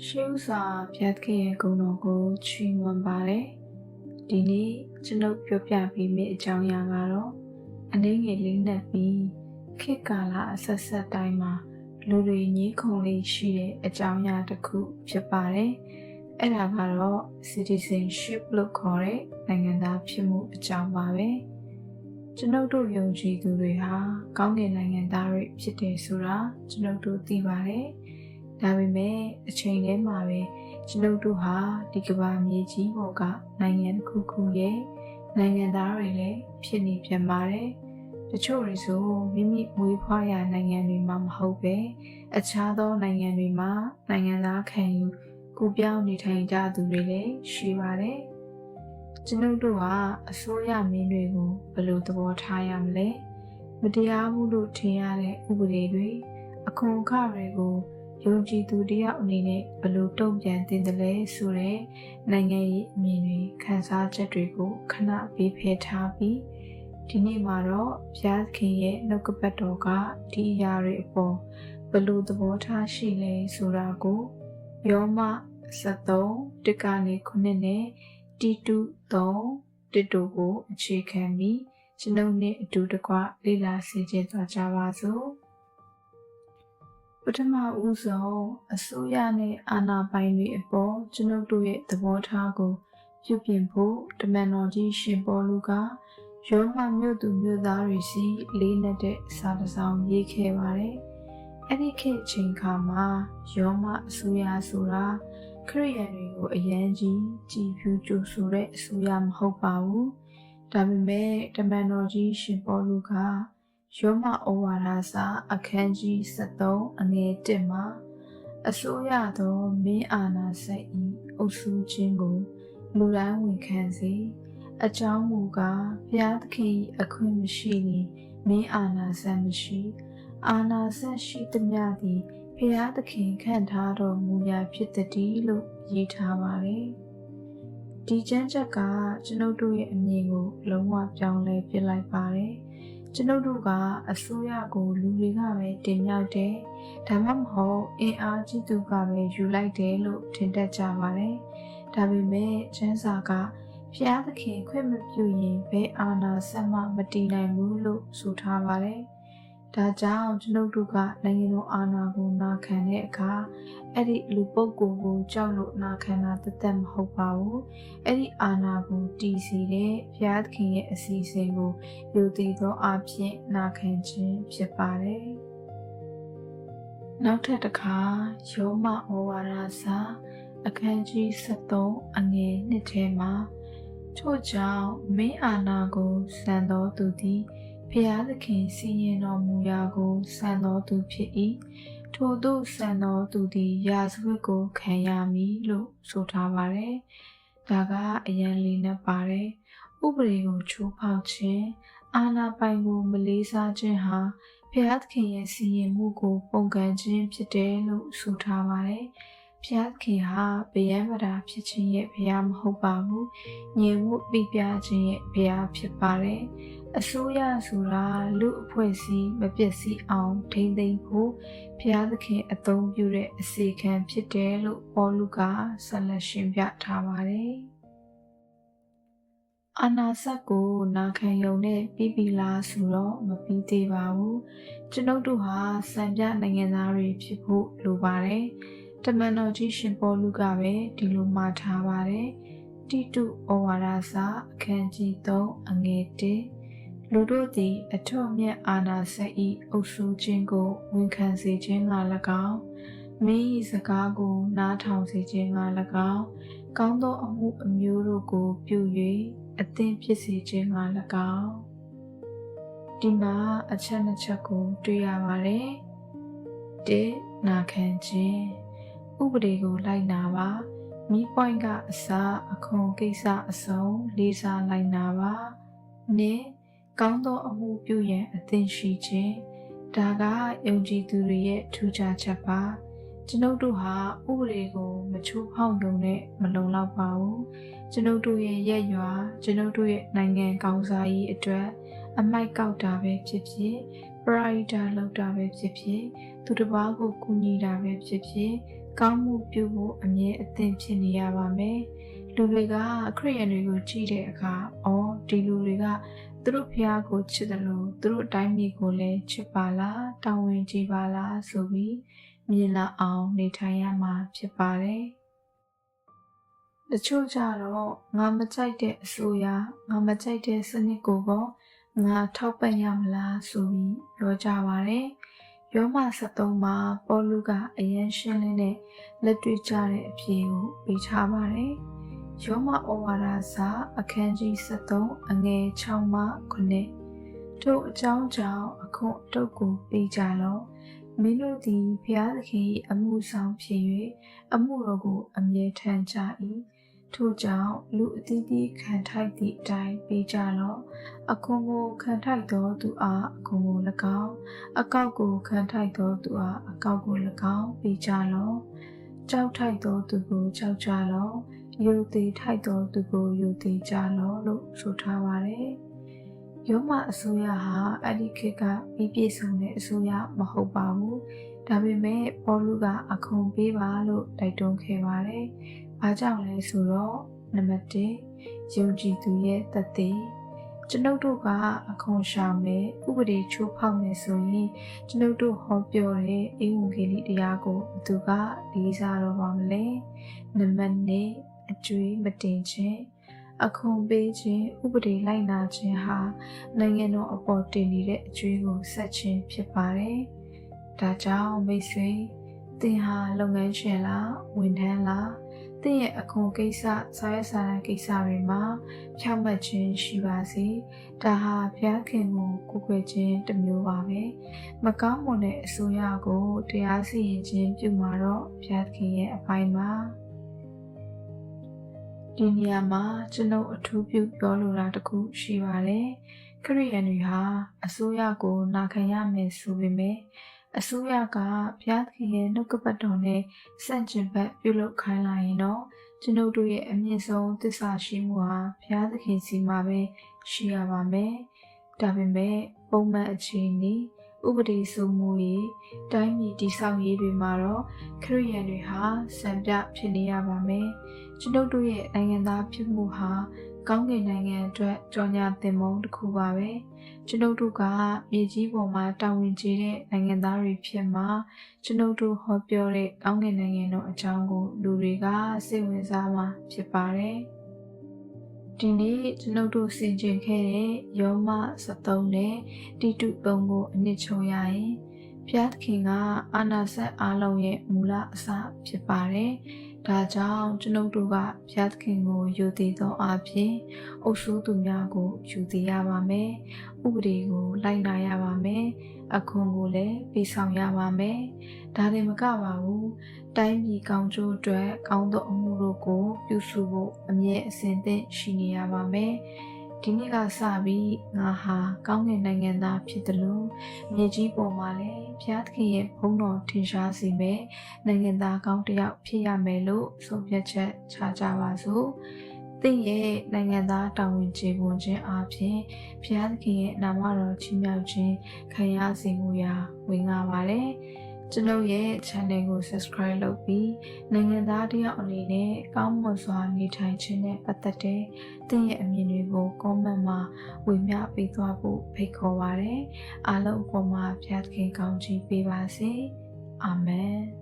ရှေးဥစွာဘုရားသခင်ရဲ့ဂုဏ်တော်ကိုချီးမွမ်းပါတယ်ဒီနေ့ကျွန်ုပ်ပြောပြပေးမယ့်အကြောင်းအရာကတော့အနေငယ်လေးနဲ့ပြီးခေတ်ကာလအဆက်ဆက်တိုင်းမှာလူတွေညှိခုံလေးရှိတဲ့အကြောင်းအရာတစ်ခုဖြစ်ပါတယ်အဲ့ဒါကတော့ citizenship လို့ခေါ်တဲ့နိုင်ငံသားဖြစ်မှုအကြောင်းပါပဲကျွန်ုပ်တို့ယုံကြည်သူတွေဟာကောင်းကင်နိုင်ငံသားတွေဖြစ်တယ်ဆိုတာကျွန်ုပ်တို့သိပါတယ် ဒါပေမဲ့အချိန်တည်းမှာပဲကျွန်ုပ်တို့ဟာဒီကမ္ဘာမြေကြီးပေါ်ကနိုင်ငံတစ်ခုခုရဲ့နိုင်ငံသားတွေလည်းဖြစ်နေပြန်ပါတယ်။တချို့တွေဆိုမိမိမွေးဖွားရာနိုင်ငံတွေမှာမဟုတ်ပဲအခြားသောနိုင်ငံတွေမှာနိုင်ငံသားခံယူကိုပြောင်းနေထိုင်ကြသူတွေလည်းရှိပါတယ်။ကျွန်ုပ်တို့ဟာအစိုးရမင်းတွေကိုဘယ်လိုသဘောထားရမလဲ။မတရားမှုလို့ထင်ရတဲ့ဥပဒေတွေအခွန်အခတွေကို ယုံကြည်သူတယောက်အနေနဲ့ဘယ်လိုတုံ့ပြန်သင့်တယ်လဲဆိုတဲ့နိုင်ငံရေးအမြင်တွေခံစားချက်တွေကိုခဏပေးဖယ်ထားပြီးဒီနေ့မှာတော့ဘုရားသခင်ရဲ့နှုတ်ကပတ်တော်ကဒီအရာတွေအပေါ်ဘယ်လိုသဘောထားရှိလဲဆိုတာကိုယောမ73တကနေခုနှစ်နဲ့တီတု3တစ်တို့ကိုအခြေခံပြီးကျွန်ုပ်နဲ့အတူတကွလေ့လာဆင်ခြင်သွားကြပါစို့ ပထမဦးဆုံးအစိုးရနဲ့အာဏာပိုင်တွေအပေါ်ကျွန်ုပ်တို့ရဲ့သဘောထားကိုပြုပြင်ဖို့တမန်တော်ကြီးရှင်ပေါလုကယောမမြို့သူမြို့သားတွေစီလေးနက်တဲ့စာတစ်စောင်ရေးခဲ့ပါတယ်။အဲ့ဒီခေတ်အချိန်ခါမှာယောမအစိုးရဆိုတာခရိယန်တွေကိုအရန်ကြီးကြည်ဖြူကြိုဆိုတဲ့အစိုးရမဟုတ်ပါဘူး။ဒါပေမဲ့တမန်တော်ကြီးရှင်ပေါလုက ယောမဩဝါဒစာအခန်းကြီး73အငယ်1မှာအစိုးရသောမင်းအာဏာစက်၏အုပ်စုခြင်းကိုလူတိုင်းဝန်ခံစေအကြောင်းမူကားဘုရားသခင်အခွင့်မရှိရင်မင်းအာဏာစက်မရှိအာဏာစက်ရှိသမျှသည်ဘုရားသခင်ခန့်ထားတော်မူရာဖြစ်သည်လို့ရေးထားပါတယ်ဒီကျမ်းချက်ကကျွန်ုပ်တို့ရဲ့အမြင်ကိုလုံးဝပြောင်းလဲပြလိုက်ပါတယ် ကျွန်ုပ်တို့ကအစိုးရကိုလူတွေကပဲတင်မြှောက်တယ်။ဒါမှမဟုတ်အင်အားကြီးသူကပဲယူလိုက်တယ်လို့ထင်တတ်ကြပါတယ်။ဒါပေမဲ့ကျမ်းစာကဖျားသခင်ခွင့်မပြုရင်ဘယ်အာဏာဆက်မှမတည်နိုင်ဘူးလို့ဆိုထားပါတယ်။ ဒါကြောင့်ကျွန်ုပ်တို့ကနိုင်ငံတော်အာဏာကိုနာခံတဲ့အခါအဲ့ဒီလူပုဂ္ဂိုလ်ကိုကြောက်လို့နာခံတာတသက်မဟုတ်ပါဘူးအဲ့ဒီအာဏာကိုတည်စီတဲ့ဘုရားသခင်ရဲ့အစီအစဉ်ကိုယူတည်သောအဖြစ်နာခံခြင်းဖြစ်ပါတယ်နောက်ထပ်တစ်ခါယောမဩဝါဒစာအခန်းကြီး73အငယ်1ထဲမှာထို့ကြောင့်မင်းအာဏာကိုစံတော်သူသည် ဖျားသခင်စီရင်တော်မူရာကိုစံတော်သူဖြစ်၏ထိုသို့စံတော်သူသည်ရာဇဝတ်ကိုခံရမည်လို့ဆိုထားပါတယ်ဒါကအရန်လေးနဲ့ပါတယ်ဥပဒေကိုချိုးဖောက်ခြင်းအာဏာပိုင်ကိုမလေးစားခြင်းဟာဖျားသခင်ရဲ့စီရင်မှုကိုပုံကန်ခြင်းဖြစ်တယ်လို့ဆိုထားပါတယ်ဖျားခင်ဟာဗျံပဒါဖြစ်ခြင်းရဲ့ဘုရားမဟုတ်ပါဘူး။ညင်မှုပြပြခြင်းရဲ့ဘုရားဖြစ်ပါတယ် အစိုးရဆိုတာလူအဖွဲ့အစည်းမပျက်စီးအောင်ထိမ့်သိမ်းဖို့ဘုရားသခင်အသုံးပြုတဲ့အစီခံဖြစ်တယ်လို့ပေါလုကဆက်လက်ရှင်းပြထားပါတယ်။အာနာစက်ကိုနာခံယုံနဲ့ပြီးပြီလားဆိုတော့မပြီးသေးပါဘူး။ကျွန်ုပ်တို့ဟာစံပြနိုင်ငံသားတွေဖြစ်ဖို့လိုပါတယ်။တမန်တော်ကြီးရှင်ပေါလုကပဲဒီလိုမှာထားပါတယ်။တိတုဩဝါဒစာအခန်းကြီး3အငယ်1 လူတို့သည်အထွတ်မြတ်အာနာစက်ဤအုပ်စုခြင်းကိုဝန်ခံစေခြင်းက၎င်းမင်း၏စကားကိုနားထောင်စေခြင်းက၎င်းကောင်းသောအမှုအမျိုးတို့ကိုပြု၍အသင်ဖြစ်စေခြင်းက၎င်းဒီမှာအချက်နှစ်ချက်ကိုတွေ့ရပါတယ်။၁နာခံခြင်းဥပဒေကိုလိုက်နာပါမိပွိုင်းကအစားအခွန်ကိစ္စအစုံလေးစားလိုက်နာပါ။၂ ကောင်းသောအမှုပြုရန်အသင့်ရှိခြင်းဒါကယုံကြည်သူတွေရဲ့ထူးခြားချက်ပါကျွန်ုပ်တို့ဟာဥပဒေကိုမချိုးဖောက်ရုံနဲ့မလုံလောက်ပါဘူးကျွန်ုပ်တို့ရဲ့ရက်ရွာကျွန်ုပ်တို့ရဲ့နိုင်ငံကောင်းစားရေးအတွက်အမိုက်ကောက်တာပဲဖြစ်ဖြစ်ပရိုက်တာလောက်တာပဲဖြစ်ဖြစ်သူတစ်ပါးကိုကူညီတာပဲဖြစ်ဖြစ်ကောင်းမှုပြုဖို့အမြဲအသင့်ဖြစ်နေရပါမယ်လူတွေကခရိယန်တွေကိုကြည့်တဲ့အခါအော်ဒီလူတွေက သူတို့ဖះကိုချစ်တယ်လို့သူတို့အတိုင်းမျိုးကိုလည်းချစ်ပါလားတောင်းဝင်ကြည့်ပါလားဆိုပြီးမြင်လာအောင်နေထိုင်ရမှာဖြစ်ပါတယ်တချို့ကြတော့ငါမကြိုက်တဲ့အစိုးရငါမကြိုက်တဲ့စနစ်ကိုကောငါထောက်ပံ့ရမလားဆိုပြီးပြောကြပါတယ်ယောမ73မှာပေါလုကအယံရှင်းလင်းတဲ့လက်တွေ့ကြတဲ့အဖြေကိုပေးထားပါတယ်။ ယောမဩဝါဒစာအခန်းကြီး73အငယ်6မှ9တို့အကြောင်းကြောင့်အခုအတုတ်ကိုပေးကြလော့မင်းတို့သည်ဘုရားသခင်၏အမှုဆောင်ဖြစ်၍အမှုတော်ကိုအမြဲတမ်းကြ၏ထို့ကြောင့်လူအသီးသီးခံထိုက်သည့်အတိုင်းပေးကြလော့အခွန်ကိုခံထိုက်သောသူအားအခွန်ကို၎င်းအကောက်ကိုခံထိုက်သောသူအားအကောက်ကို၎င်းပေးကြလော့ကြောက်ထိုက်သောသူကိုကြောက်ကြလော့ ယုံသေးထိုက်သောသူကိုယုံသေးကြလော့လို့ဆိုထားပါတယ်ယောမအစိုးရဟာအဲ့ဒီခေတ်ကပြီးပြည့်စုံတဲ့အစိုးရမဟုတ်ပါဘူးဒါပေမဲ့ပေါလုကအခွန်ပေးပါလို့တိုက်တွန်းခဲ့ပါတယ်ဘာကြောင့်လဲဆိုတော့နံပါတ်1ယုံကြည်သူရဲ့တသက်ကျွန်ုပ်တို့ကအခွန်ရှာမယ်ဥပဒေချိုးဖောက်မယ်ဆိုရင်ကျွန်ုပ်တို့ဟောပြောတဲ့အေဝံဂေလိတရားကိုဘသူကလေးစားတော့ပါမလဲနံပါတ်2 အကျွေးမတင်ခြင်းအခွန်ပေးခြင်းဥပဒေလိုက်နာခြင်းဟာနိုင်ငံတော်အပေါ်တင်နေတဲ့အကျွေးကိုဆက်ခြင်းဖြစ်ပါတယ်။ဒါကြောင့်မိတ်ဆွေသင်ဟာလုပ်ငန်းရှင်လားဝန်ထမ်းလားသင်ရဲ့အခွန်ကိစ္စစာရေးစာတမ်းကိစ္စတွေမှာဖြောင့်မတ်ခြင်းရှိပါစေဒါဟာဘုရားခင်ကိုကိုယ်ွယ်ခြင်းတစ်မျိုးပါပဲမကောင်းမွန်တဲ့အစိုးရကိုတရားစီရင်ခြင်းပြုမှာတော့ဘုရားခင်ရဲ့အပိုင်းပါ ဒီနေရာမှာကျွန်ုပ်အထူးပြုပြောလိုတာတခုရှိပါတယ်ခရိယန်တွေဟာအစိုးရကိုနာခံရမယ်ဆိုပေမဲ့အစိုးရကဘုရားသခင်ရဲ့နှုတ်ကပတ်တော်နဲ့စန့်ကျင်ဘက်ပြုလုပ်ခိုင်းလာရင်တော့ကျွန်ုပ်တို့ရဲ့အမြင့်ဆုံးသစ္စာရှိမှုဟာဘုရားသခင်စီမှာပဲရှိရပါမယ်။ဒါပေမဲ့ပုံမှန်အခြေအနေ ဥပဒေစိုးမှုရေးတိုင်းပြည်တည်ဆောက်ရေးတွေမှာတော့ခရိယန်တွေဟာစံပြဖြစ်နေရပါမယ်။ကျွန်ုပ်တို့ရဲ့နိုင်ငံသားဖြစ်မှုဟာကောင်းကင်နိုင်ငံအတွက်ကြော်ညာသင်မုန်းတစ်ခုပါပဲကျွန်ုပ်တို့ကမြေကြီးပေါ်မှာတာဝန်ကြီးတဲ့နိုင်ငံသားတွေဖြစ်မှာကျွန်ုပ်တို့ဟောပြောတဲ့ကောင်းကင်နိုင်ငံတော်အကြောင်းကိုလူတွေကစိတ်ဝင်စားမှာဖြစ်ပါတယ် ဒီနေ့ကျွန်ုပ်တို့ဆင်ခြင်ခဲ့တဲ့ယောမ73နဲ့တိတုပုံကိုအနှစ်ချုပ်ရရင်ဘုရားသခင်ကအာနာဆက်အားလုံးရဲ့မူလအစဖြစ်ပါတယ် ဒါကြောင့်ကျွန်ုပ်တို့ကဘုရားသခင်ကိုယူတည်သောအဖြစ်အုပ်စိုးသူများကိုယူတည်ရပါမယ်။ဥပဒေကိုလိုက်နာရပါမယ်။အခွန်ကိုလည်းပေးဆောင်ရပါမယ်။ဒါတင်မကပါဘူး။တိုင်းပြည်ကောင်းကျိုးအတွက်ကောင်းသောအမှုတို့ကိုပြုစုဖို့အမြဲအစဉ်သင့်ရှိနေရပါမယ်။ ဒီနေ့ကစပြီးငါဟာကောင်းကင်နိုင်ငံသားဖြစ်တယ်လို့မြေကြီးပေါ်မှာလည်းဘုရားသခင်ရဲ့ဘုန်းတော်ထင်ရှားစေမယ်နိုင်ငံသားကောင်းတစ်ယောက်ဖြစ်ရမယ်လို့ဆုံးဖြတ်ချက်ချကြပါစို့သင်ရဲ့နိုင်ငံသားတာဝန်ကျေပွန်ခြင်းအပြင်ဘုရားသခင်ရဲ့နာမတော်ချီးမြှောက်ခြင်းခံရစေမှုရာဝင်လာပါတယ်။ ကျွန်ုပ်ရဲ့ channel ကို subscribe လုပ်ပြီးနိုင်ငံသားတယောက်အနေနဲ့ကောင်းမွန်စွာနေထိုင်ခြင်းနဲ့ပတ်သက်တဲ့သင်ရဲ့အမြင်တွေကို comment မှာဝေမျှပေးသွားဖို့ဖိတ်ခေါ်ပါရစေ။အားလုံးအပေါ်မှာဖျားသခင်ကောင်းချီးပေးပါစေ။အာမင်။